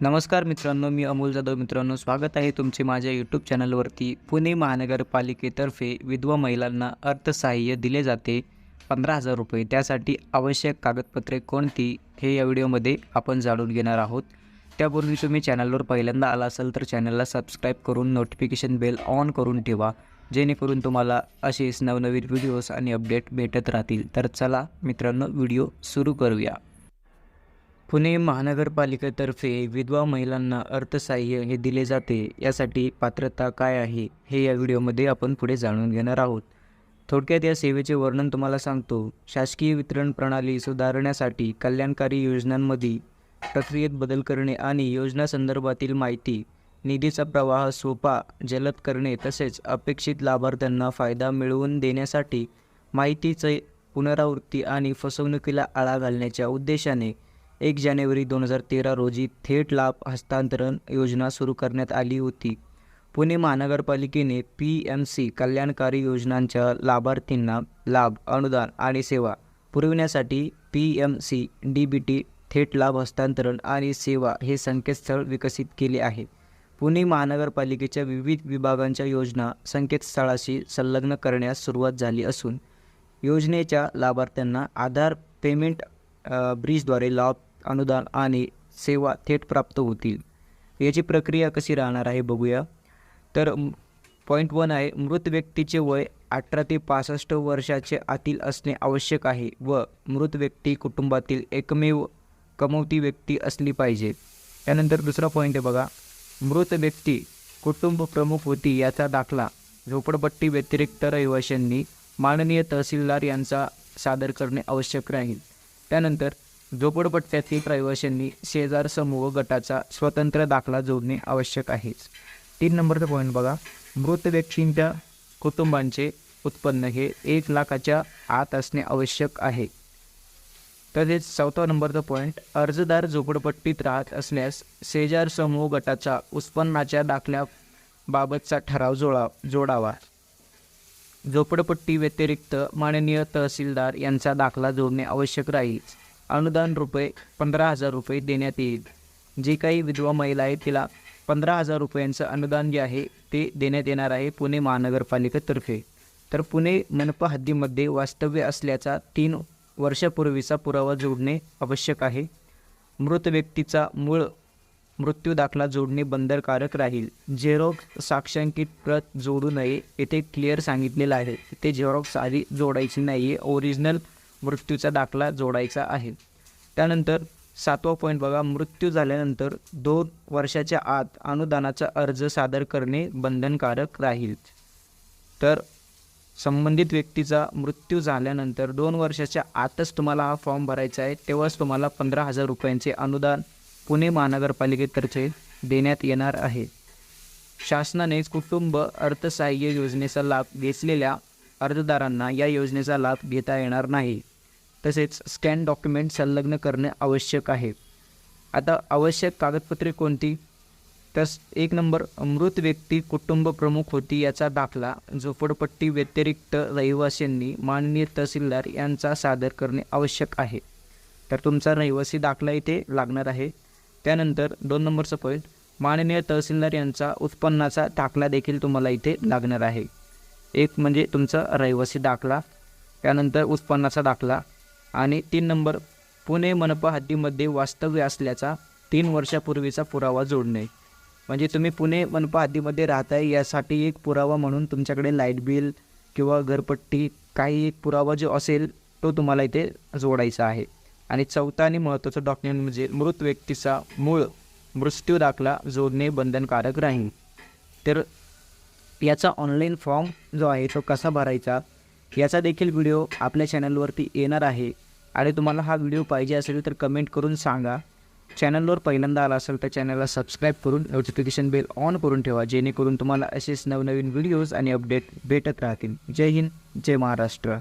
नमस्कार मित्रांनो मी अमोल जाधव. मित्रांनो स्वागत आहे तुमचे माझ्या यूट्यूब चॅनलवरती पुणे महानगरपालिकेतर्फे विधवा महिलांना अर्थसहाय्य दिले जाते. पंधरा हजार रुपये. त्यासाठी आवश्यक कागदपत्रे कोणती हे या व्हिडिओमध्ये आपण जाणून घेणार आहोत. त्यापूर्वी तुम्ही चॅनलवर पहिल्यांदा आला असाल तर चॅनलला सबस्क्राईब करून नोटिफिकेशन बेल ऑन करून ठेवा. जेणेकरून तुम्हाला असेच नवनवीन व्हिडिओज आणि अपडेट भेटत राहतील. तर चला मित्रांनो व्हिडिओ सुरू करूया. पुणे महानगरपालिकेतर्फे विधवा महिलांना अर्थसहाय्य हे दिले जाते यासाठी पात्रता काय आहे हे या व्हिडिओमध्ये आपण पुढे जाणून घेणार आहोत. थोडक्यात या सेवेचे वर्णन तुम्हाला सांगतो. शासकीय वितरण प्रणाली सुधारण्यासाठी कल्याणकारी योजनांमध्ये प्रक्रियेत बदल करणे आणि योजना संदर्भातील माहिती निधीचा प्रवाह सोपा जलद करणे तसेच अपेक्षित लाभार्थ्यांना फायदा मिळवून देण्यासाठी माहितीचे पुनरावृत्ती आणि फसवणुकीला आळा घालण्याच्या उद्देशाने एक जानेवारी दोन हजार तेरा रोजी थेट लाभ हस्तांतरण योजना सुरू करण्यात आली होती. पुणे महानगरपालिकेने पी एम सी कल्याणकारी योजनांच्या लाभार्थींना लाभ अनुदान आणि सेवा पुरविण्यासाठी P M C D B T थेट लाभ हस्तांतरण आणि सेवा हे संकेतस्थळ विकसित केले आहे. पुणे महानगरपालिकेच्या विविध विभागांच्या योजना संकेतस्थळाशी संलग्न करण्यास सुरुवात झाली असून योजनेच्या लाभार्थ्यांना आधार पेमेंट ब्रिजद्वारे लाभ अनुदान आणि सेवा थेट प्राप्त होतील. याची प्रक्रिया कशी राहणार आहे बघूया. तर पॉईंट वन आहे मृत व्यक्तीचे वय अठरा ते पासष्ट वर्षाचे आतील असणे आवश्यक आहे व मृत व्यक्ती कुटुंबातील एकमेव कमवती व्यक्ती असली पाहिजे. त्यानंतर दुसरा पॉईंट आहे बघा. मृत व्यक्ती कुटुंब प्रमुख होती याचा दाखला. झोपडपट्टी व्यतिरिक्त रहिवाशांनी माननीय तहसीलदार यांचा सादर करणे आवश्यक राहील. त्यानंतर झोपडपट्ट्यातील रहिवाशांनी शेजार समूह गटाचा स्वतंत्र दाखला जोडणे आवश्यक आहेच. तीन नंबरचा पॉईंट बघा. मृत व्यक्तींच्या कुटुंबांचे उत्पन्न हे एक लाखाच्या आत असणे आवश्यक आहे. तसेच चौथा नंबरचा पॉईंट अर्जदार झोपडपट्टीत राहत असल्यास शेजार समूह गटाचा उत्पन्नाच्या दाखल्याबाबतचा ठराव जोडा जोडावा. झोपडपट्टी व्यतिरिक्त माननीय तहसीलदार यांचा दाखला जोडणे आवश्यक राहील अनुदान रुपये पंधरा हजार रुपये देण्यात येईल. जी काही विधवा महिला आहे तिला पंधरा हजार रुपयांचं अनुदान जे आहे ते देण्यात येणार आहे पुणे महानगरपालिकेतर्फे. तर पुणे मनपा हद्दीमध्ये वास्तव्य असल्याचा तीन वर्षापूर्वीचा पुरावा जोडणे आवश्यक आहे. मृत व्यक्तीचा मूळ मृत्यू दाखला जोडणे बंधनकारक राहील. झेरॉक्स साक्षांकित प्रत जोडू नये येथे क्लिअर सांगितलेलं आहे. ते झेरॉक्स आधी जोडायची नाही आहे ओरिजिनल मृत्यूचा दाखला जोडायचा आहे. त्यानंतर सातवा पॉईंट बघा मृत्यू झाल्यानंतर दोन वर्षाच्या आत अनुदानाचा अर्ज सादर करणे बंधनकारक राहील. तर संबंधित व्यक्तीचा मृत्यू झाल्यानंतर दोन वर्षाच्या आतच तुम्हाला हा फॉर्म भरायचा आहे. तेव्हाच तुम्हाला पंधरा हजार रुपयांचे अनुदान पुणे महानगरपालिकेतर्फे देण्यात येणार आहे. शासनाने कुटुंब अर्थसहाय्य योजनेचा लाभ घेतलेल्या अर्जदारांना या योजनेचा लाभ घेता येणार नाही. तसेच स्कॅन डॉक्युमेंट संलग्न करणे आवश्यक आहे. आता आवश्यक कागदपत्रे कोणती? तस एक नंबर मृत व्यक्ती कुटुंब प्रमुख होती याचा दाखला झोपडपट्टी व्यतिरिक्त रहिवाशांनी माननीय तहसीलदार यांचा सादर करणे आवश्यक आहे. तर तुमचा रहिवासी दाखला इथे लागणार आहे. त्यानंतर दोन नंबरचं पॉईंट माननीय तहसीलदार यांचा उत्पन्नाचा दाखला देखील तुम्हाला इथे लागणार आहे. एक म्हणजे तुमचा रहिवासी दाखला त्यानंतर उत्पन्नाचा दाखला आणि तीन नंबर पुणे मनपा हद्दीमध्ये वास्तव्य असल्याचा तीन वर्षापूर्वीचा पुरावा जोडणे. म्हणजे तुम्ही पुणे मनपा हद्दीमध्ये राहताय यासाठी एक पुरावा म्हणून तुमच्याकडे लाइट बिल किंवा घरपट्टी काही एक पुरावा जो असेल तो तुम्हाला इथे जोडायचा आहे. आणि चौथा आणि महत्त्वाचं डॉक्युमेंट म्हणजे मृत व्यक्तीचा मूळ मृत्यू दाखला जोडणे बंधनकारक राहील. तर याचा ऑनलाईन फॉर्म जो आहे तो कसा भरायचा याचा देखील व्हिडिओ आपल्या चॅनलवरती येणार आहे. आणि तुम्हाला हा व्हिडिओ पाहिजे असेल तर कमेंट करून सांगा. चॅनलवर पहिल्यांदा आला असेल तर चॅनलला सबस्क्राईब करून नोटिफिकेशन बेल ऑन करून ठेवा जेणेकरून तुम्हाला असेच नवनवीन व्हिडिओज आणि अपडेट भेटत राहतील. जय हिंद जय महाराष्ट्र.